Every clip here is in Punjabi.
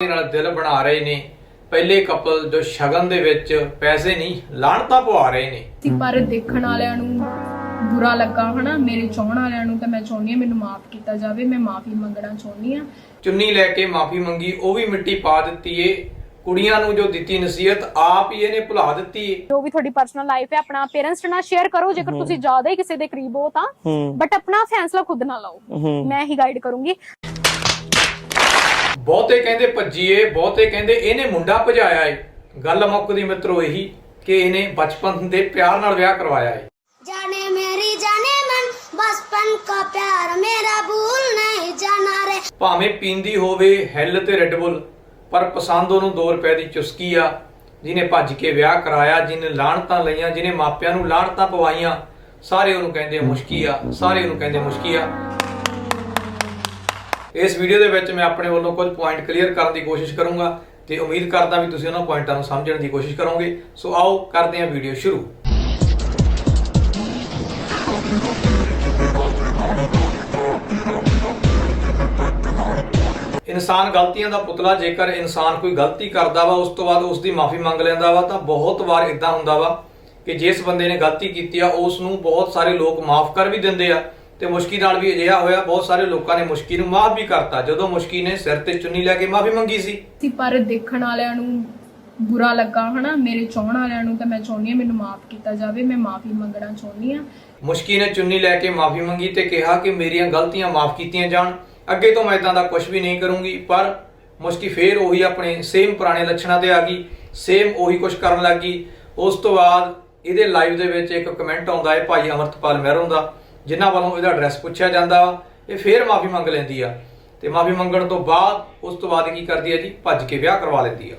ਦੇ ਨਾਲ ਦਿਲ ਬਣਾ ਰਹੇ ਨੇ। ਪਹਿਲੇ ਕਪਲ ਜੋ ਸ਼ਗਨ ਦੇ ਵਿੱਚ ਪੈਸੇ ਨਹੀਂ ਲਾਣਤਾ ਪਵਾ ਰਹੇ ਨੇ। ਸੀ ਪਰ ਦੇਖਣ ਵਾਲਿਆਂ ਨੂੰ ਬੁਰਾ ਲੱਗਾ ਹਨਾ? ਮੇਰੇ ਚਾਹਣ ਵਾਲਿਆਂ ਨੂੰ ਤਾਂ ਮੈਂ ਚਾਹੁੰਦੀ ਹਾਂ ਮੈਨੂੰ ਮਾਫ ਕੀਤਾ ਜਾਵੇ ਮੈਂ ਮਾਫੀ ਮੰਗਣਾ ਚਾਹੁੰਦੀ ਹਾਂ। ਚੁੰਨੀ ਲੈ ਕੇ ਮਾਫੀ ਮੰਗੀ ਉਹ ਵੀ ਮਿੱਟੀ ਪਾ ਦਿੱਤੀ ਏ। ਕੁੜੀਆਂ ਨੂੰ ਜੋ ਦਿੱਤੀ ਨਸੀਹਤ ਆਪ ਹੀ ਇਹਨੇ ਭੁਲਾ ਦਿੱਤੀ ਏ। ਜੋ ਵੀ ਤੁਹਾਡੀ ਪਰਸਨਲ ਲਾਈਫ ਹੈ ਆਪਣਾ ਪੇਰੈਂਟਸ ਨਾਲ ਸ਼ੇਅਰ ਕਰੋ। ਜੇਕਰ ਤੁਸੀਂ ਜ਼ਿਆਦਾ ਹੀ ਕਿਸੇ ਦੇ ਕਰੀਬ ਹੋ ਤਾਂ ਬਟ ਆਪਣਾ ਫੈਸਲਾ ਖੁਦ ਨਾ ਲਓ। ਮੈਂ ਹੀ ਗਾਈਡ ਕਰੂੰਗੀ। ਬਹੁਤੇ ਕਹਿੰਦੇ ਭੱਜੀਏ ਬਹੁਤੇ ਕਹਿੰਦੇ ਇਹਨੇ ਮੁੰਡਾ ਭਜਾਇਆ ਏ। ਗੱਲ ਮੁੱਕਦੀ ਮਿੱਤਰੋ ਇਹੀ ਕਿ ਇਹਨੇ ਬਚਪਨ ਦੇ ਪਿਆਰ ਨਾਲ ਵਿਆਹ ਕਰਵਾਇਆ ਏ। ਜਾਣੇ ਮੇਰੀ ਜਾਣੇ ਮਨ ਬਚਪਨ ਦਾ ਪਿਆਰ ਮੇਰਾ ਭੂਲ ਨਹੀਂ ਜਾਣਾ ਰੇ। ਭਾਵੇਂ ਪੀਂਦੀ ਹੋਵੇ ਹੈਲ ਤੇ ਰੈੱਡ ਬੁੱਲ ਪਰ ਪਸੰਦ ਉਹਨੂੰ ਦੋ ਰੁਪਏ ਦੀ ਚੁਸਕੀ ਆ ਜਿਹਨੇ ਭੱਜ ਕੇ ਵਿਆਹ ਕਰਾਇਆ ਜਿਹਨੇ ਲਾਹਣਤਾਂ ਲਈਆਂ ਜਿਹਨੇ ਮਾਪਿਆਂ ਨੂੰ ਲਾਹਣਤਾਂ ਪਵਾਈਆਂ ਸਾਰੇ ਉਹਨੂੰ ਕਹਿੰਦੇ ਮੁਸ਼ਕੀ ਆ ਸਾਰੇ ਉਹਨੂੰ ਕਹਿੰਦੇ ਮੁਸ਼ਕੀ ਆ। ਇਸ ਵੀਡੀਓ ਦੇ ਵਿੱਚ ਮੈਂ ਆਪਣੇ ਵੱਲੋਂ ਕੁਝ ਪੁਆਇੰਟ ਕਲੀਅਰ ਕਰਨ ਦੀ ਕੋਸ਼ਿਸ਼ ਕਰੂੰਗਾ ਤੇ ਉਮੀਦ ਕਰਦਾ ਵੀ ਤੁਸੀਂ ਉਹਨਾਂ ਪੁਆਇੰਟਾਂ ਨੂੰ ਸਮਝਣ ਦੀ ਕੋਸ਼ਿਸ਼ ਕਰੋਗੇ। ਸੋ ਆਓ ਕਰਦੇ ਹਾਂ ਵੀਡੀਓ ਸ਼ੁਰੂ। ਇਨਸਾਨ ਗਲਤੀਆਂ ਦਾ ਪੁਤਲਾ, ਜੇਕਰ ਇਨਸਾਨ ਕੋਈ ਗਲਤੀ ਕਰਦਾ ਵਾ, ਉਸ ਤੋਂ ਬਾਅਦ ਉਸ ਦੀ ਮਾਫੀ ਮੰਗ ਲੈਂਦਾ ਵਾ, ਤਾਂ ਬਹੁਤ ਵਾਰ ਇਦਾਂ ਹੁੰਦਾ ਵਾ ਕਿ ਜਿਸ ਬੰਦੇ ਨੇ ਗਲਤੀ ਕੀਤੀ ਆ, ਉਸ ਨੂੰ ਬਹੁਤ ਸਾਰੇ ਲੋਕ ਮਾਫ ਕਰ ਵੀ ਦਿੰਦੇ ਆ। ਤੇ ਮੁਸ਼ਕੀ ਨਾਲ ਵੀ ਅਜਿਹਾ ਹੋਇਆ ਬਹੁਤ ਸਾਰੇ ਲੋਕਾਂ ਨੇ ਮੁਸ਼ਕੀ ਨੂੰ ਮਾਫ ਵੀ ਕਰਤਾ। ਜਦੋਂ ਮੁਸ਼ਕੀ ਨੇ ਸਿਰ ਤੇ ਚੁੰਨੀ ਲੈ ਕੇ ਮਾਫੀ ਮੰਗੀ ਸੀ। ਸੀ ਪਰ ਦੇਖਣ ਵਾਲਿਆਂ ਨੂੰ ਬੁਰਾ ਲੱਗਾ ਹਨਾ? ਮੇਰੇ ਚਾਹਣ ਵਾਲਿਆਂ ਨੂੰ ਤਾਂ ਮੈਂ ਚਾਹੁੰਦੀ ਹਾਂ ਮੈਨੂੰ ਮਾਫ ਕੀਤਾ ਜਾਵੇ ਮੈਂ ਮਾਫੀ ਮੰਗਣਾ ਚਾਹੁੰਦੀ ਹਾਂ। ਮੁਸ਼ਕੀ ਨੇ ਚੁੰਨੀ ਲੈ ਕੇ ਮਾਫੀ ਮੰਗੀ ਤੇ ਕਿਹਾ ਕਿ ਮੇਰੀਆਂ ਗਲਤੀਆਂ ਮਾਫ ਕੀਤੀਆਂ ਜਾਣ। ਅੱਗੇ ਤੋਂ ਮੈਂ ਇਦਾਂ ਦਾ ਕੁਝ ਵੀ ਨਹੀਂ ਕਰੂੰਗੀ ਪਰ ਮੁਸ਼ਕੀ ਫੇਰ ਉਹੀ ਆਪਣੇ ਸੇਮ ਪੁਰਾਣੇ ਲੱਛਣਾਂ ਤੇ ਆ ਗਈ ਸੇਮ ਉਹੀ ਕੁਝ ਕਰਨ ਲੱਗੀ ਉਸ ਤੋਂ ਬਾਅਦ ਇਹਦੇ ਲਾਈਵ ਦੇ ਵਿੱਚ ਇੱਕ ਕਮੈਂਟ ਆਉਂਦਾ ਹੈ ਭਾਈ ਅਮਰਤਪਾਲ ਮਹਿਰੋਂ ਦਾ। ਜਿਨ੍ਹਾਂ ਵੱਲੋਂ ਇਹਦਾ ਐਡਰੈਸ ਪੁੱਛਿਆ ਜਾਂਦਾ ਵਾ, ਇਹ ਫੇਰ ਮਾਫੀ ਮੰਗ ਲੈਂਦੀ ਆ। ਤੇ ਮਾਫੀ ਮੰਗਣ ਤੋਂ ਬਾਅਦ ਉਸ ਤੋਂ ਬਾਅਦ ਕੀ ਕਰਦੀ ਹੈ ਜੀ? ਭੱਜ ਕੇ ਵਿਆਹ ਕਰਵਾ ਲੈਂਦੀ ਆ।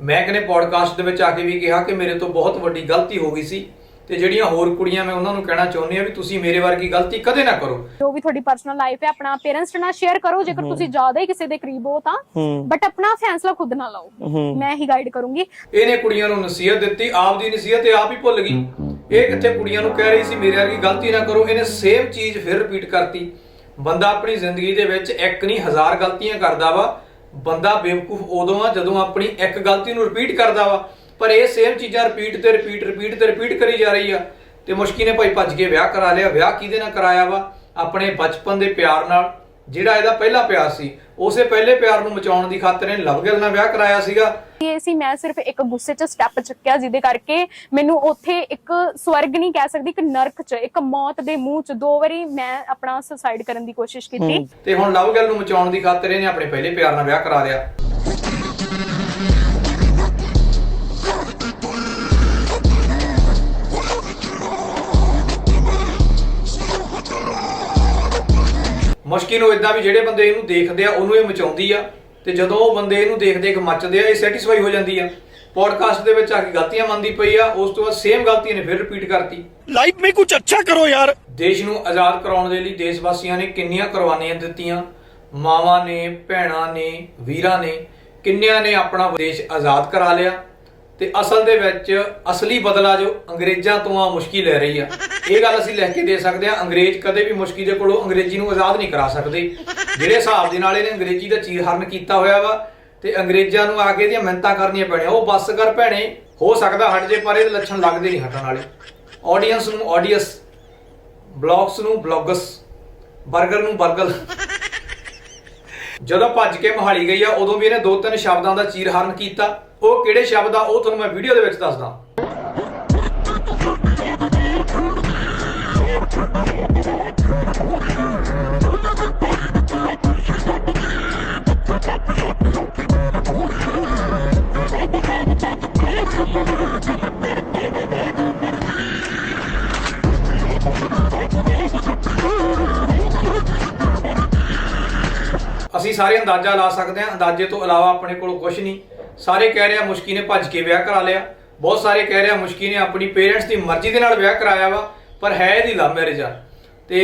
ਮੈਂ ਕਹਿੰਦੇ ਪੋਡਕਾਸਟ ਦੇ ਵਿੱਚ ਆ ਕੇ ਵੀ ਕਿਹਾ ਕਿ ਮੇਰੇ ਤੋਂ ਬਹੁਤ ਵੱਡੀ ਗਲਤੀ ਹੋ ਗਈ ਸੀ ਤੇ ਜਿਹੜੀਆਂ ਹੋਰ ਕੁੜੀਆਂ ਮੈਂ ਉਹਨਾਂ ਨੂੰ ਕਹਿਣਾ ਚਾਹੁੰਦੀ ਆ ਵੀ ਤੁਸੀਂ ਮੇਰੇ ਵਰਗੀ ਗਲਤੀ ਕਦੇ ਨਾ ਕਰੋ। ਜੋ ਵੀ ਤੁਹਾਡੀ ਪਰਸਨਲ ਲਾਈਫ ਹੈ ਆਪਣਾ ਪੇਰੈਂਟਸ ਨਾਲ ਸ਼ੇਅਰ ਕਰੋ ਜੇਕਰ ਤੁਸੀਂ ਜ਼ਿਆਦਾ ਹੀ ਕਿਸੇ ਦੇ ਕਰੀਬ ਹੋ ਤਾਂ ਬਟ ਆਪਣਾ ਫੈਸਲਾ ਖੁਦ ਨਾ ਲਓ। ਮੈਂ ਹੀ ਗਾਈਡ ਕਰੂੰਗੀ। ਇਹਨੇ ਕੁੜੀਆਂ ਨੂੰ ਨਸੀਹਤ ਦਿੱਤੀ ਆਪ ਦੀ ਨਸੀਹਤ ਇਹ ਆਪ ਹੀ ਭੁੱਲ ਗਈ। ਇਹ ਕਿੱਥੇ ਕੁੜੀਆਂ ਨੂੰ ਕਹਿ ਰਹੀ ਸੀ ਮੇਰੇ ਵਰਗੀ ਗਲਤੀ ਨਾ ਕਰੋ। ਇਹਨੇ ਸੇਮ ਚੀਜ਼ ਫਿਰ ਰਿਪੀਟ ਕਰਤੀ। ਬੰਦਾ ਆਪਣੀ ਜ਼ਿੰਦਗੀ ਦੇ ਵਿੱਚ ਇੱਕ ਨਹੀਂ ਹਜ਼ਾਰ ਗਲਤੀਆਂ ਕਰਦਾ ਵਾ। ਬੰਦਾ ਬੇਵਕੂਫ ਉਦੋਂ ਆ ਜਦੋਂ ਆਪਣੀ ਇੱਕ ਗਲਤੀ ਨੂੰ ਰਿਪੀਟ ਕਰਦਾ ਵਾ। ਪਰ ਇਹ ਸੇਮ ਚੀਜ਼ਾਂ ਰਿਪੀਟ ਤੇ ਰਿਪੀਟ ਰਿਪੀਟ ਤੇ ਰਿਪੀਟ ਕਰੀ ਜਾ ਰਹੀ ਆ। ਤੇ ਮੁਸ਼ਕੀ ਨੇ ਭਾਈ ਭੱਜ ਕੇ ਵਿਆਹ ਕਰਾ ਲਿਆ। ਵਿਆਹ ਕਿਹਦੇ ਨਾਲ ਕਰਾਇਆ ਵਾ? ਆਪਣੇ ਬਚਪਨ ਦੇ ਪਿਆਰ ਨਾਲ। ਜਿਹੜਾ ਇਹਦਾ ਪਹਿਲਾ ਪਿਆਰ ਸੀ ਉਸੇ ਪਹਿਲੇ ਪਿਆਰ ਨੂੰ ਮਚਾਉਣ ਦੀ ਖਾਤਰ ਇਹਨੇ ਲਵਗਿਲ ਨਾਲ ਵਿਆਹ ਕਰਾਇਆ ਸੀਗਾ। ਇਹ ਸੀ ਮੈਂ ਸਿਰਫ ਇੱਕ ਗੁੱਸੇ 'ਚ ਸਟੈਪ ਚੱਕਿਆ ਜਿਹਦੇ ਕਰਕੇ ਮੈਨੂੰ ਉੱਥੇ ਇੱਕ ਸਵਰਗ ਨਹੀਂ ਕਹਿ ਸਕਦੀ ਇੱਕ ਨਰਕ 'ਚ ਇੱਕ ਮੌਤ ਦੇ ਮੂੰਹ 'ਚ ਦੋ ਵਾਰੀ ਮੈਂ ਆਪਣਾ ਸੁਸਾਈਡ ਕਰਨ ਦੀ ਕੋਸ਼ਿਸ਼ ਕੀਤੀ। ਤੇ ਹੁਣ ਲਵਗਿਲ ਨੂੰ ਮਚਾਉਣ ਦੀ ਖਾਤਰ ਇਹਨੇ ਆਪਣੇ ਪਹਿਲੇ ਪਿਆਰ ਨਾਲ ਵਿਆਹ ਕਰਾ ਲਿਆ। ਨੂੰ ਇਦਾਂ ਵੀ ਜਿਹੜੇ ਬੰਦੇ ਇਹਨੂੰ ਦੇਖਦੇ ਆ ਉਹਨੂੰ ਇਹ ਮਚਾਉਂਦੀ ਆ ਤੇ ਜਦੋਂ ਉਹ ਬੰਦੇ ਇਹਨੂੰ ਦੇਖਦੇ ਇੱਕ ਮੱਚਦੇ ਆ ਇਹ ਸੈਟੀਸਫਾਈ ਹੋ ਜਾਂਦੀ ਆ। ਪੋਡਕਾਸਟ ਦੇ ਵਿੱਚ ਆ ਕੇ ਗਲਤੀਆਂ ਮੰਨਦੀ ਪਈ ਆ ਉਸ ਤੋਂ ਬਾਅਦ ਸੇਮ ਗਲਤੀ ਨੇ ਫਿਰ ਰਿਪੀਟ ਕਰਤੀ। ਲਾਈਫ ਵਿੱਚ ਕੁਝ ਅੱਛਾ ਕਰੋ ਯਾਰ। ਦੇਸ਼ ਨੂੰ ਆਜ਼ਾਦ ਕਰਾਉਣ ਦੇ ਲਈ ਦੇਸ਼ ਵਾਸੀਆਂ ਨੇ ਕਿੰਨੀਆਂ ਕੁਰਬਾਨੀਆਂ ਦਿੱਤੀਆਂ ਮਾਵਾਂ ਨੇ ਭੈਣਾਂ ਨੇ ਵੀਰਾਂ ਨੇ ਕਿੰਨਿਆਂ ਨੇ ਆਪਣਾ ਦੇਸ਼ ਆਜ਼ਾਦ ਕਰਾ ਲਿਆ। ਤੇ ਅਸਲ ਦੇ ਵਿੱਚ ਅਸਲੀ ਬਦਲਾ ਜੋ ਅੰਗਰੇਜ਼ਾਂ ਤੋਂ ਆ ਮੁਸ਼ਕੀ ਲੈ ਰਹੀ ਆ। ਇਹ ਗੱਲ ਅਸੀਂ ਲਿਖ ਕੇ ਦੇ ਸਕਦੇ ਆ, ਅੰਗਰੇਜ਼ ਕਦੇ ਵੀ ਮੁਸ਼ਕਿਲ ਦੇ ਕੋਲੋਂ ਅੰਗਰੇਜ਼ੀ ਨੂੰ ਆਜ਼ਾਦ ਨਹੀਂ ਕਰਾ ਸਕਦੇ। ਜਿਹੜੇ ਹਿਸਾਬ ਦੇ ਨਾਲ ਇਹਨੇ ਅੰਗਰੇਜ਼ੀ ਦਾ ਚੀਰਹਰਨ ਕੀਤਾ ਹੋਇਆ ਵਾ ਤੇ ਅੰਗਰੇਜ਼ਾਂ ਨੂੰ ਆ ਕੇ ਇਹਦੀਆਂ ਮਿਹਨਤਾਂ ਕਰਨੀਆਂ ਪੈਣੀਆਂ। ਉਹ ਬੱਸ ਕਰ ਭੈਣੇ, ਹੋ ਸਕਦਾ ਹਟ ਜੇ, ਪਰ ਇਹ ਲੱਛਣ ਲੱਗਦੇ ਨਹੀਂ ਹਟਣ ਵਾਲੇ। ਆਡੀਅנס ਨੂੰ ਆਡੀਅਸ ਬਲੌਗਸ ਨੂੰ ਬਲੌਗਸ ਬਰਗਰ ਨੂੰ ਬਰਗਰ ਜਦੋਂ ਭੱਜ ਕੇ ਮੋਹਾਲੀ ਗਈ ਆ, ਉਦੋਂ ਵੀ ਇਹਨੇ ਦੋ ਤਿੰਨ ਸ਼ਬਦਾਂ ਦਾ ਚੀਰਹਰਨ ਕੀਤਾ। ਉਹ ਕਿਹੜੇ ਸ਼ਬਦ ਆ, ਉਹ ਤੁਹਾਨੂੰ ਮੈਂ ਵੀਡੀਓ ਦੇ ਵਿੱਚ ਦੱਸਦਾ। ਅਸੀਂ ਸਾਰੇ ਅੰਦਾਜ਼ਾ ਲਾ ਸਕਦੇ ਹਾਂ। ਅੰਦਾਜ਼ੇ ਤੋਂ ਇਲਾਵਾ ਆਪਣੇ ਕੋਲ ਕੁਝ ਨਹੀਂ। ਸਾਰੇ ਕਹਿ ਰਿਹਾ ਮੁਸ਼ਕੀ ਨੇ ਭੱਜ ਕੇ ਵਿਆਹ ਕਰਾ ਲਿਆ। ਬਹੁਤ ਸਾਰੇ ਕਹਿ ਰਿਹਾ ਮੁਸ਼ਕੀ ਨੇ ਆਪਣੀ ਪੇਰੈਂਟਸ ਦੀ ਮਰਜ਼ੀ ਦੇ ਨਾਲ ਵਿਆਹ ਕਰਾਇਆ ਵਾ, ਪਰ ਹੈ ਇਹਦੀ ਲਵ ਮੈਰਿਜ ਆ। ਤੇ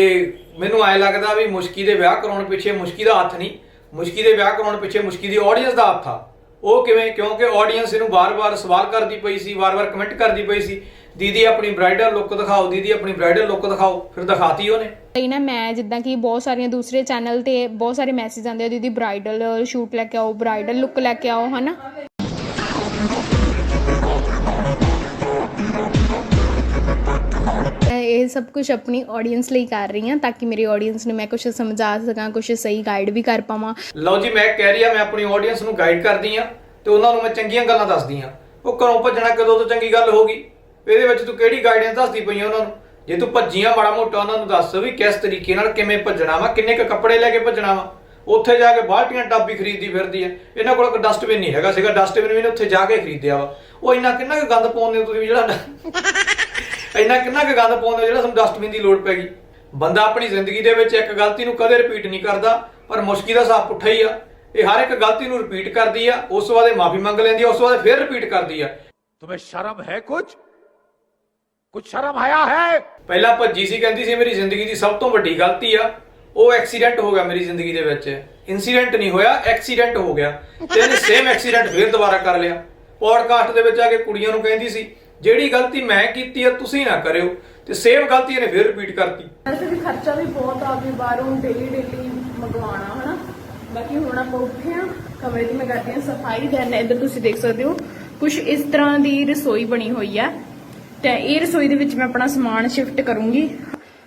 ਮੈਨੂੰ ਐ ਲੱਗਦਾ ਵੀ ਮੁਸ਼ਕੀ ਦੇ ਵਿਆਹ ਕਰਾਉਣ ਪਿੱਛੇ ਮੁਸ਼ਕੀ ਦਾ ਹੱਥ ਨਹੀਂ। ਮੁਸ਼ਕੀ ਦੇ ਵਿਆਹ ਕਰਾਉਣ ਪਿੱਛੇ ਮੁਸ਼ਕੀ ਦੀ ਆਡੀਅנס ਦਾ ਹੱਥ ਆ। ਉਹ ਕਿਵੇਂ? ਕਿਉਂਕਿ ਆਡੀਅנס ਇਹਨੂੰ ਵਾਰ-ਵਾਰ ਸਵਾਲ ਕਰਦੀ ਪਈ ਸੀ, ਵਾਰ-ਵਾਰ ਕਮੈਂਟ ਕਰਦੀ ਪਈ ਸੀ। ਦੀਦੀ ਆਪਣੀ ਬ੍ਰਾਈਡਲ ਲੁੱਕ ਦਿਖਾਓ ਦੀਦੀ ਆਪਣੀ ਬ੍ਰਾਈਡਲ ਲੁੱਕ ਦਿਖਾਓ ਫਿਰ ਦਿਖਾਤੀ ਉਹਨੇ। ਕਈ ਨਾ ਮੈਂ ਜਿੱਦਾਂ ਕਿ ਬਹੁਤ ਸਾਰੀਆਂ ਦੂਸਰੇ ਚੈਨਲ ਤੇ ਬਹੁਤ ਸਾਰੇ ਮੈਸੇਜ ਆਉਂਦੇ ਆ ਦੀਦੀ ਬ੍ਰਾਈਡਲ ਸ਼ੂਟ ਲੈ ਕੇ ਆਓ ਬ੍ਰਾਈਡਲ ਲੁੱਕ ਲੈ ਕੇ ਆਓ ਹਨਾ? ਇਹ ਸਭ ਕੁਝ ਆਪਣੀ ਆਡੀਅנס ਲਈ ਕਰ ਰਹੀ ਹਾਂ ਤਾਂ ਕਿ ਮੇਰੇ ਆਡੀਅנס ਨੂੰ ਮੈਂ ਕੁਝ ਸਮਝਾ ਸਕਾਂ ਕੁਝ ਸਹੀ ਗਾਈਡ ਵੀ ਕਰ ਪਾਵਾਂ। ਲਓ ਜੀ ਮੈਂ ਕਹਿ ਰਹੀ ਆ ਮੈਂ ਆਪਣੀ ਆਡੀਅנס ਨੂੰ ਗਾਈਡ ਕਰਦੀ ਆ ਤੇ ਉਹਨਾਂ ਨੂੰ ਮੈਂ ਚੰਗੀਆਂ ਗੱਲਾਂ ਦੱਸਦੀ ਆ ਉਹ ਘਰੋਂ ਭੱਜਣਾ ਕਦੋਂ ਤੋਂ ਚੰਗੀ ਗੱਲ ਹੋਗੀ ਇਹਦੇ ਵਿੱਚ ਤੂੰ ਕਿਹੜੀ ਗਾਈਡੈਂਸ ਦੱਸਦੀ ਪਈ ਉਹਨਾਂ ਨੂੰ? ਜੇ ਤੂੰ ਭੱਜੀਆਂ ਮਾੜਾ ਮੋਟਾ ਉਹਨਾਂ ਨੂੰ ਦੱਸ ਵੀ ਕਿਸ ਤਰੀਕੇ ਨਾਲ ਕਿਵੇਂ ਭੱਜਣਾ ਵਾ, ਕਿੰਨੇ ਕ ਕੱਪੜੇ ਲੈ ਕੇ ਭੱਜਣਾ ਵਾ। ਉੱਥੇ ਜਾ ਕੇ ਬਾਲਟੀਆਂ ਟਾਬੀ ਖਰੀਦੀ ਫਿਰਦੀ ਐ ਇਹਨਾਂ ਕੋਲ ਕੋਈ ਡਸਟਬਿਨ ਨਹੀਂ ਹੈਗਾ ਸੀਗਾ ਡਸਟਬਿਨ ਵੀ ਨੇ ਉੱਥੇ ਜਾ ਕੇ ਖਰੀਦਿਆ ਵਾ। ਉਹ ਇੰਨਾ ਕਿੰਨਾ ਕ ਗੰਦ ਪਾਉਂਦੇ ਤੁਸੀਂ ਜਿਹੜਾ ਇੰਨਾ ਕਿੰਨਾ ਕ ਗੰਦ ਪਾਉਂਦੇ ਜਿਹੜਾ ਸਾਨੂੰ ਡਸਟਬਿਨ ਦੀ ਲੋੜ ਪੈ ਗਈ। ਬੰਦਾ ਆਪਣੀ ਜ਼ਿੰਦਗੀ ਦੇ ਵਿੱਚ ਇੱਕ ਗਲਤੀ ਨੂੰ ਕਦੇ ਰਿਪੀਟ ਨਹੀਂ ਕਰਦਾ, ਪਰ ਮੁਸ਼ਕੀ ਦਾ ਸਾਹ ਪੁੱਠਾ ਹੀ ਆ। ਇਹ ਹਰ ਇੱਕ ਗਲਤੀ ਨੂੰ ਰਿਪੀਟ ਕਰਦੀ ਆ, ਉਸ ਤੋਂ ਬਾਅਦ ਮਾਫੀ ਮੰਗ ਲੈਂਦੀ ਆ, ਉਸ ਤੋਂ ਬਾਅਦ ਫੇਰ ਰਿਪੀਟ ਕਰਦੀ ਆ। ਤੁਮੇ ਸ਼ਰਮ ਹੈ ਕੁਝ ਕੁਝ ਸ਼ਰਮ ਆਇਆ ਹੈ? ਪਹਿਲਾਂ ਭੱਜੀ ਸੀ ਕਹਿੰਦੀ ਸੀ ਮੇਰੀ ਜ਼ਿੰਦਗੀ ਦੀ ਸਭ ਤੋਂ ਵੱਡੀ ਗਲਤੀ ਆ। ਉਹ ਐਕਸੀਡੈਂਟ ਹੋ ਗਿਆ ਮੇਰੀ ਜ਼ਿੰਦਗੀ ਦੇ ਵਿੱਚ। ਇਨਸੀਡੈਂਟ ਨਹੀਂ ਹੋਇਆ ਐਕਸੀਡੈਂਟ ਹੋ ਗਿਆ। ਤੇ ਸੇਮ ਐਕਸੀਡੈਂਟ ਫੇਰ ਦੁਬਾਰਾ ਕਰ ਲਿਆ। ਪੋਡਕਾਸਟ ਦੇ ਵਿੱਚ ਆ ਕੇ ਕੁੜੀਆਂ ਨੂੰ ਕਹਿੰਦੀ ਸੀ ਜਿਹੜੀ ਗਲਤੀ ਮੈਂ ਕੀਤੀ ਆ ਤੁਸੀਂ ਨਾ ਕਰਿਓ। ਤੇ ਸੇਮ ਗਲਤੀ ਇਹਨੇ ਫੇਰ ਰਿਪੀਟ ਕਰਤੀ। ਕਮਰੇ ਦੀ ਮੈਂ ਕਰਦੀ ਆ ਸਫ਼ਾਈ ਦੈਨ ਇੱਧਰ ਤੁਸੀਂ ਦੇਖ ਸਕਦੇ ਹੋ। ਕੁਝ ਇਸ ਤਰ੍ਹਾਂ ਦੀ ਰਸੋਈ ਬਣੀ ਹੋਈ ਆ। ਤੇ ਇਹ ਰਸੋਈ ਦੇ ਵਿੱਚ ਮੈਂ ਆਪਣਾ ਸਮਾਨ ਸ਼ਿਫਟ ਕਰੂੰਗੀ।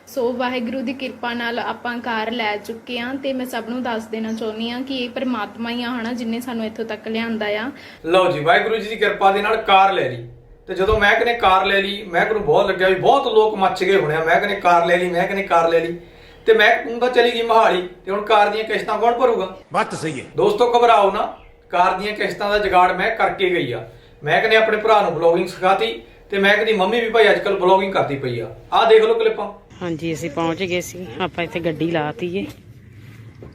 ਸੋ ਵਾਹਿਗੁਰੂ ਦੀ ਕਿਰਪਾ ਨਾਲ ਆਪਾਂ ਘਰ ਲੈ ਚੁੱਕੇ ਆ ਤੇ ਮੈਂ ਸਭ ਨੂੰ ਦੱਸ ਦੇਣਾ ਚਾਹੁੰਦੀ ਆ ਕਿ ਇਹ ਪਰਮਾਤਮਾ ਹੀ ਆ ਹਨਾ ਜਿਨੇ ਸਾਨੂੰ ਇੱਥੋਂ ਤੱਕ ਲਿਆਂਦਾ ਆ। ਲਓ ਜੀ ਵਾਹਿਗੁਰੂ ਜੀ ਦੀ ਕਿਰਪਾ ਦੇ ਨਾਲ ਕਾਰ ਲੈ ਲਈ। ਤੇ ਜਦੋਂ ਮੈਂ ਕਹਿੰਦੇ ਕਾਰ ਲੈ ਲਈ ਮੈਂ ਨੂੰ ਬਹੁਤ ਲੱਗਿਆ ਵੀ ਬਹੁਤ ਲੋਕ ਮੱਚ ਗਏ ਹੋਣੇ ਮੈਂ ਕਨੇ ਕਾਰ ਲੈ ਲਈ ਮੈਂ ਕਨੇ ਕਾਰ ਲੈ ਲਈ। ਤੇ ਮੈਂ ਕਹਿੰਦਾ ਚਲੀ ਗਈ ਮਹਾਲੀ ਤੇ ਹੁਣ ਕਾਰ ਦੀਆਂ ਕਿਸ਼ਤਾਂ ਕੌਣ ਭਰੂਗਾ? ਬੱਤ ਸਹੀ ਹੈ। ਦੋਸਤੋ ਘਬਰਾਓ ਨਾ। ਕਾਰ ਦੀਆਂ ਕਿਸ਼ਤਾਂ ਦਾ ਜਗਾੜ ਮੈਂ ਕਰਕੇ ਗਈ ਆ। ਮੈਂ ਕਹਿੰਦੇ ਆਪਣੇ ਭਰਾ ਨੂੰ ਬਲੌਗਿੰਗ ਸਿਖਾਤੀ। ਤੇ ਮਹਿਕ ਦੀ ਮੰਮੀ ਵੀ ਭਾਈ ਅੱਜਕੱਲ ਬਲੌਗਿੰਗ ਕਰਦੀ ਪਈ ਆ। ਆਹ ਦੇਖ ਲਓ ਕਲਿੱਪਾਂ ਹਾਂਜੀ ਅਸੀਂ ਪਹੁੰਚ ਗਏ ਸੀ। ਆਪਾਂ ਇੱਥੇ ਗੱਡੀ ਲਾਤੀ ਏ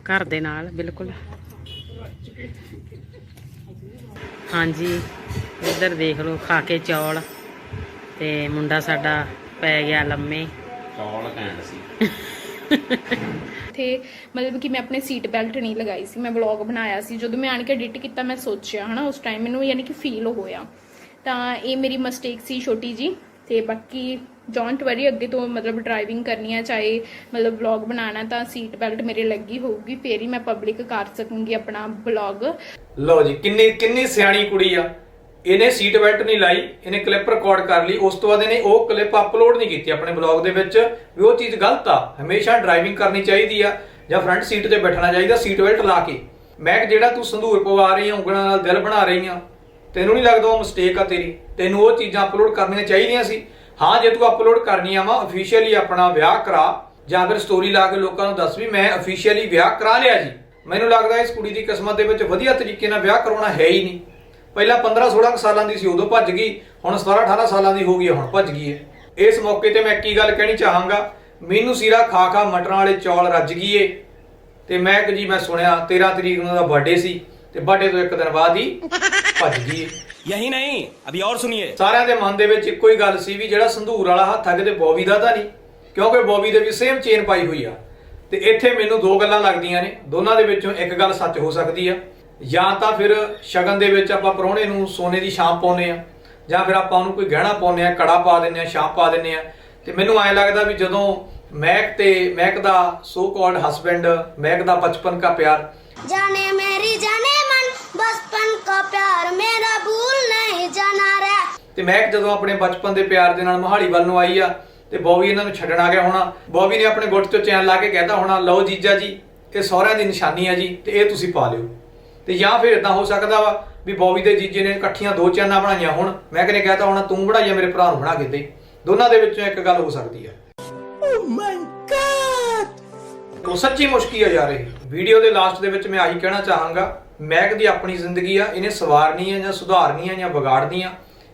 ਘਰ ਦੇ ਨਾਲ ਬਿਲਕੁਲ। ਹਾਂਜੀ ਇੱਧਰ ਦੇਖ ਲਓ ਖਾ ਕੇ ਚੌਲ ਤੇ ਮੁੰਡਾ ਸਾਡਾ ਪੈ ਗਿਆ ਲੰਮੇ। ਤੇ ਮਤਲਬ ਕਿ ਮੈਂ ਆਪਣੇ ਸੀਟ ਬੈਲਟ ਨਹੀਂ ਲਗਾਈ ਸੀ ਮੈਂ ਵਲੌਗ ਬਣਾਇਆ ਸੀ। ਜਦੋਂ ਮੈਂ ਆਣ ਕੇ ਐਡਿਟ ਕੀਤਾ ਮੈਂ ਸੋਚਿਆ ਹਨਾ ਉਸ ਟਾਈਮ ਮੈਨੂੰ ਯਾਨੀ ਕਿ ਫੀਲ ਹੋਇਆ। ਤਾਂ ਇਹ ਮੇਰੀ ਮਿਸਟੇਕ ਸੀ ਛੋਟੀ ਜੀ ਤੇ ਬਾਕੀ ਡੋਂਟ ਵਰੀ ਅੱਗੇ ਤੋਂ ਮਤਲਬ ਡਰਾਈਵਿੰਗ ਕਰਨੀ ਹੈ ਚਾਹੇ ਮਤਲਬ ਵਲੌਗ ਬਣਾਉਣਾ ਤਾਂ ਸੀਟ ਬੈਲਟ ਮੇਰੇ ਲੱਗੀ ਹੋਊਗੀ, ਫੇਰ ਹੀ ਮੈਂ ਪਬਲਿਕ ਕਰ ਸਕੂੰਗੀ ਆਪਣਾ ਵਲੌਗ ਲਓ ਜੀ, ਕਿੰਨੀ ਕਿੰਨੀ ਸਿਆਣੀ ਕੁੜੀ ਆ। ਇਹਨੇ ਸੀਟ ਬੈਲਟ ਨਹੀਂ ਲਾਈ, ਇਹਨੇ ਕਲਿੱਪ ਰਿਕਾਰਡ ਕਰ ਲਈ, ਉਸ ਤੋਂ ਬਾਅਦ ਇਹਨੇ ਉਹ ਕਲਿੱਪ ਅਪਲੋਡ ਨਹੀਂ ਕੀਤੀ ਆਪਣੇ ਬਲੌਗ ਦੇ ਵਿੱਚ, ਵੀ ਉਹ ਚੀਜ਼ ਗਲਤ ਆ। ਹਮੇਸ਼ਾ ਡਰਾਈਵਿੰਗ ਕਰਨੀ ਚਾਹੀਦੀ ਆ, ਜਾਂ ਫਰੰਟ ਸੀਟ ਤੇ ਬੈਠਣਾ ਚਾਹੀਦਾ ਸੀਟ ਬੈਲਟ ਲਾ ਕੇ। ਮੈਂ ਜਿਹੜਾ ਤੂੰ ਸੰਧੂਰ ਪਵਾ ਰਹੀ ਆ, ਉਂਗਲਾਂ ਨਾਲ ਦਿਲ ਬਣਾ ਰਹੀ ਆ ਤੈਨੂੰ ਨਹੀਂ ਲੱਗਦਾ ਉਹ ਮਿਸਟੇਕ ਆ ਤੇਰੀ? ਤੈਨੂੰ ਉਹ ਚੀਜ਼ਾਂ ਅਪਲੋਡ ਕਰਨੀਆਂ ਚਾਹੀਦੀਆਂ ਸੀ। ਹਾਂ ਜੇ ਤੂੰ ਅਪਲੋਡ ਕਰਨੀਆਂ ਵਾ ਅਫੀਸ਼ੀਅਲੀ ਆਪਣਾ ਵਿਆਹ ਕਰਾ। ਜਾਂ ਫਿਰ ਸਟੋਰੀ ਲਾ ਕੇ ਲੋਕਾਂ ਨੂੰ ਦੱਸ ਵੀ ਮੈਂ ਅਫੀਸ਼ੀਅਲੀ ਵਿਆਹ ਕਰਾ ਲਿਆ ਜੀ। ਮੈਨੂੰ ਲੱਗਦਾ ਇਸ ਕੁੜੀ ਦੀ ਕਿਸਮਤ ਦੇ ਵਿੱਚ ਵਧੀਆ ਤਰੀਕੇ ਨਾਲ ਵਿਆਹ ਕਰਾਉਣਾ ਹੈ ਹੀ ਨਹੀਂ। ਪਹਿਲਾਂ 15 16 ਕੁ ਸਾਲਾਂ ਦੀ ਸੀ ਉਦੋਂ ਭੱਜ ਗਈ। ਹੁਣ 17 18 ਸਾਲਾਂ ਦੀ ਹੋ ਗਈ ਹੈ, ਹੁਣ ਭੱਜ ਗਈ ਹੈ। ਇਸ ਮੌਕੇ ਤੇ ਮੈਂ ਕੀ ਗੱਲ ਕਹਿਣੀ ਚਾਹਾਂਗਾ। ਮੈਨੂੰ ਸੀਰਾ ਖਾ ਖਾ ਮਟਰਾਂ ਵਾਲੇ ਚੌਲ ਰੱਜ ਗਈ ਏ। ਤੇ ਮੈਂ ਕਿ ਜੀ ਮੈਂ ਸੁਣਿਆ 13 ਤਰੀਕ ਨੂੰ ਦਾ ਬਰਥਡੇ ਸੀ। ਤੇ ਬਾਟੇ ਤੋਂ ਇੱਕ ਦਿਨ ਬਾਅਦ ਹੀ ਭੱਜ ਗਈ ਯਹੀ ਨਹੀਂ ਅਭੀ ਹੋਰ ਸੁਣੀਏ। ਸਾਰਿਆਂ ਦੇ ਮਨ ਦੇ ਵਿੱਚ ਇੱਕੋ ਹੀ ਗੱਲ ਸੀ ਵੀ ਜਿਹੜਾ ਸੰਧੂਰ ਵਾਲਾ ਹੱਥ ਆ ਕਿਤੇ ਬੋਬੀ ਦਾ ਤਾਂ ਨਹੀਂ ਕਿਉਂਕਿ ਬੋਬੀ ਦੇ ਵੀ ਸੇਮ ਚੇਨ ਪਾਈ ਹੋਈ ਆ। ਤੇ ਇੱਥੇ ਮੈਨੂੰ ਦੋ ਗੱਲਾਂ ਲੱਗਦੀਆਂ ਨੇ ਦੋਨਾਂ ਦੇ ਵਿੱਚੋਂ ਇੱਕ ਗੱਲ ਸੱਚ ਹੋ ਸਕਦੀ ਆ। ਜਾਂ ਤਾਂ ਫਿਰ ਸ਼ਗਨ ਦੇ ਵਿੱਚ ਆਪਾਂ ਪਰੋਣੇ ਨੂੰ ਸੋਨੇ ਦੀ ਛਾਂ ਪਾਉਨੇ ਆ ਜਾਂ ਫਿਰ ਆਪਾਂ ਉਹਨੂੰ ਕੋਈ ਗਹਿਣਾ ਪਾਉਨੇ ਆ ਕੜਾ ਪਾ ਦਿੰਨੇ ਆ ਸ਼ਾਮ ਪਾ ਦਿੰਨੇ ਆ। ਤੇ ਮੈਨੂੰ ਐਂ ਲੱਗਦਾ ਵੀ ਜਦੋਂ ਮਹਿਕ ਤੇ ਮਹਿਕ ਦਾ ਸੋ ਕਾਲਡ ਹਸਬੰਡ ਮਹਿਕ ਦਾ ਬਚਪਨ ਦਾ ਪਿਆਰ ਜਾਣੇ ਮੇਰੀ ਜਾਣੇ ਤੇ ਮਹਿਕ ਜਦੋਂ ਆਪਣੇ ਬਚਪਨ ਦੇ ਪਿਆਰ ਦੇ ਨਾਲ ਮਹਾਲੀ ਵੱਲ ਨੂੰ ਆਈ ਆ ਤੇ ਬੋਬੀ ਇਹਨਾਂ ਨੂੰ ਛੱਡਣ ਆ ਗਿਆ ਹੋਣਾ। ਬੋਬੀ ਨੇ ਆਪਣੇ ਗੁੱਟ ਤੋਂ ਚੈਨ ਲਾ ਕੇ ਕਹਿਤਾ ਹੋਣਾ ਲਓ ਜੀਜਾ ਜੀ ਇਹ ਸਹੁਰਿਆਂ ਦੀ ਨਿਸ਼ਾਨੀ ਆ ਜੀ ਤੇ ਇਹ ਤੁਸੀਂ ਪਾ ਲਿਓ। ਤੇ ਜਾਂ ਫਿਰ ਇਦਾਂ ਹੋ ਸਕਦਾ ਵਾ ਵੀ ਬੋਬੀ ਦੇ ਜੀਜੇ ਨੇ ਇਕੱਠੀਆਂ ਦੋ ਚੈਨਾਂ ਬਣਾਈਆਂ ਹੁਣ। ਮੈਂ ਕਹਿੰਨੇ ਕਹਿਤਾ ਹੋਣਾ ਤੂੰ ਬਣਾਈਆ ਮੇਰੇ ਭਰਾ ਨੂੰ ਬਣਾ ਕੇ ਦੇ। ਦੋਨਾਂ ਦੇ ਵਿੱਚੋਂ ਇੱਕ ਗੱਲ ਹੋ ਸਕਦੀ ਆ। ਉਹ ਸੱਚੀ ਮੁਸ਼ਕੀ ਆ ਯਾਰ ਇਹ ਵੀਡੀਓ ਦੇ ਲਾਸਟ ਦੇ ਵਿੱਚ ਮੈਂ ਆਹੀ ਕਹਿਣਾ ਚਾਹਾਂਗਾ ਮੈਕ ਦੀ ਆਪਣੀ ਜ਼ਿੰਦਗੀ ਆ ਇਹਨੇ ਸਵਾਰਨੀ ਆ ਜਾਂ ਸੁਧਾਰਨੀ ਆ ਜਾਂ ਵਿਗਾੜਨੀ ਆ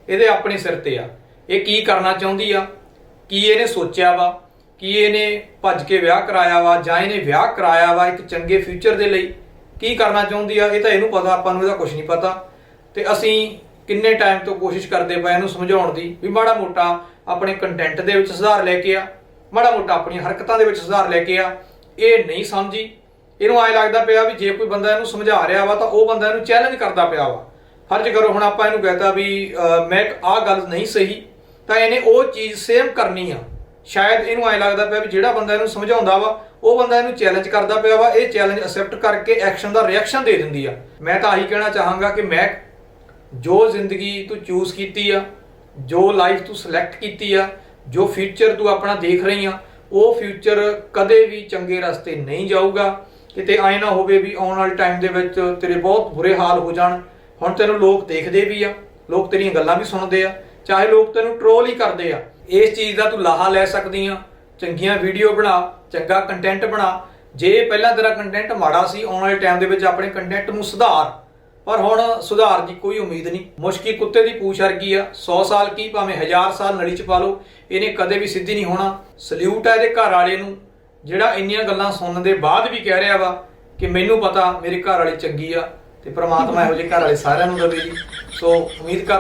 ਇਹਦੇ ਆਪਣੇ ਸਿਰ ਤੇ ਆ। ਇਹ ਕੀ ਕਰਨਾ ਚਾਹੁੰਦੀ ਆ? ਕੀ ਇਹਨੇ ਸੋਚਿਆ ਵਾ? ਕੀ ਇਹਨੇ ਭੱਜ ਕੇ ਵਿਆਹ ਕਰਾਇਆ ਵਾ ਜਾਂ ਇਹਨੇ ਵਿਆਹ ਕਰਾਇਆ ਵਾ ਇੱਕ ਚੰਗੇ ਫਿਊਚਰ ਦੇ ਲਈ? ਕੀ ਕਰਨਾ ਚਾਹੁੰਦੀ ਆ? ਇਹ ਤਾਂ ਇਹਨੂੰ ਪਤਾ, ਆਪਾਂ ਨੂੰ ਇਹਦਾ ਕੁਝ ਨਹੀਂ ਪਤਾ। ਤੇ ਅਸੀਂ ਕਿੰਨੇ ਟਾਈਮ ਤੋਂ ਕੋਸ਼ਿਸ਼ ਕਰਦੇ ਪਏ ਇਹਨੂੰ ਸਮਝਾਉਣ ਦੀ ਵੀ ਮਾੜਾ ਮੋਟਾ ਆਪਣੇ ਕੰਟੈਂਟ ਦੇ ਵਿੱਚ ਸੁਧਾਰ ਲੈ ਕੇ ਆ। ਮਾੜਾ ਮੋਟਾ ਆਪਣੀਆਂ ਹਰਕਤਾਂ ਦੇ ਵਿੱਚ ਸੁਧਾਰ ਲੈ ਕੇ ਆ। ਇਹ ਨਹੀਂ ਸਮਝੀ। ਇਹਨੂੰ ਐ ਲੱਗਦਾ ਪਿਆ ਵੀ ਜੇ ਕੋਈ ਬੰਦਾ ਇਹਨੂੰ ਸਮਝਾ ਰਿਹਾ ਵਾ ਤਾਂ ਉਹ ਬੰਦਾ ਇਹਨੂੰ ਚੈਲੰਜ ਕਰਦਾ ਪਿਆ ਵਾ। ਫਰਜ਼ ਕਰੋ, ਹੁਣ ਆਪਾਂ ਇਹਨੂੰ ਕਹਤਾ ਵੀ ਮੈਂ ਆਹ ਗੱਲ ਨਹੀਂ ਸਹੀ, ਤਾਂ ਇਹਨੇ ਉਹ ਚੀਜ਼ ਸੇਮ ਕਰਨੀ ਆ। ਸ਼ਾਇਦ ਇਹਨੂੰ ਐ ਲੱਗਦਾ ਪਿਆ ਵੀ ਜਿਹੜਾ ਬੰਦਾ ਇਹਨੂੰ ਸਮਝਾਉਂਦਾ ਵਾ, ਉਹ ਬੰਦਾ ਇਹਨੂੰ ਚੈਲੰਜ ਕਰਦਾ ਪਿਆ ਵਾ, ਇਹ ਚੈਲੰਜ ਅਸੈਪਟ ਕਰਕੇ ਐਕਸ਼ਨ ਦਾ ਰਿਐਕਸ਼ਨ ਦੇ ਦਿੰਦੀ ਆ। ਮੈਂ ਤਾਂ ਆਹੀ ਕਹਿਣਾ ਚਾਹਾਂਗਾ ਕਿ ਮੈਂ ਜੋ ਜ਼ਿੰਦਗੀ ਤੂੰ ਚੂਜ਼ ਕੀਤੀ ਆ, ਜੋ ਲਾਈਫ ਤੂੰ ਸਿਲੈਕਟ ਕੀਤੀ ਆ, ਜੋ ਫਿਊਚਰ ਤੂੰ ਆਪਣਾ ਦੇਖ ਰਹੀ ਆ, ਉਹ ਫਿਊਚਰ ਕਦੇ ਵੀ ਚੰਗੇ ਰਸਤੇ ਨਹੀਂ ਜਾਊਗਾ। ਕਿਤੇ ਐ ਨਾ ਹੋਵੇ ਵੀ ਆਉਣ ਵਾਲੇ ਟਾਈਮ ਦੇ ਵਿੱਚ ਤੇਰੇ ਬਹੁਤ ਬੁਰੇ ਹਾਲ ਹੋ ਜਾਣ। ਹੁਣ ਤੈਨੂੰ ਲੋਕ ਦੇਖਦੇ ਵੀ ਆ, ਲੋਕ ਤੇਰੀਆਂ ਗੱਲਾਂ ਵੀ ਸੁਣਦੇ ਆ, ਚਾਹੇ ਲੋਕ ਤੈਨੂੰ ਟਰੋਲ ਹੀ ਕਰਦੇ ਆ, ਇਸ ਚੀਜ਼ ਦਾ ਤੂੰ ਲਾਹਾ ਲੈ ਸਕਦੀ ਆ। ਚੰਗੀਆਂ ਵੀਡੀਓ ਬਣਾ, ਚੰਗਾ ਕੰਟੈਂਟ ਬਣਾ। ਜੇ ਪਹਿਲਾਂ ਤੇਰਾ ਕੰਟੈਂਟ ਮਾੜਾ ਸੀ, ਆਉਣ ਵਾਲੇ ਟਾਈਮ ਦੇ ਵਿੱਚ ਆਪਣੇ ਕੰਟੈਂਟ ਨੂੰ ਸੁਧਾਰ। ਪਰ ਹੁਣ ਸੁਧਾਰ ਦੀ ਕੋਈ ਉਮੀਦ ਨਹੀਂ। ਮੁਸ਼ਕੀ ਕੁੱਤੇ ਦੀ ਪੂਛ ਵਰਗੀ ਆ। 100 ਸਾਲ ਕੀ ਭਾਵੇਂ 1000 ਸਾਲ ਨਲੀ ਚ ਪਾ ਲਓ, ਇਹਨੇ ਕਦੇ ਵੀ ਸਿੱਧੀ ਨਹੀਂ ਹੋਣਾ। ਸਲੂਟ ਆ ਇਹਦੇ ਘਰ ਵਾਲੇ ਨੂੰ। ਜਿਹੜਾ ਇੰਨੀਆਂ ਗੱਲਾਂ ਸੁਣਨ ਦੇ ਬਾਅਦ ਵੀ ਕਹਿ ਰਿਹਾ ਵਾ ਕਿ ਮੈਨੂੰ ਪਤਾ ਮੇਰੇ ਘਰ ਵਾਲੀ ਚੰਗੀ ਆ। ਤੇ ਪ੍ਰਮਾਤਮਾ ਇਹੋ ਜਿਹੇ ਘਰ ਵਾਲੇ ਸਾਰਿਆਂ ਨੂੰ ਦੇਵੇ ਜੀ। ਸੋ ਉਮੀਦ ਕਰ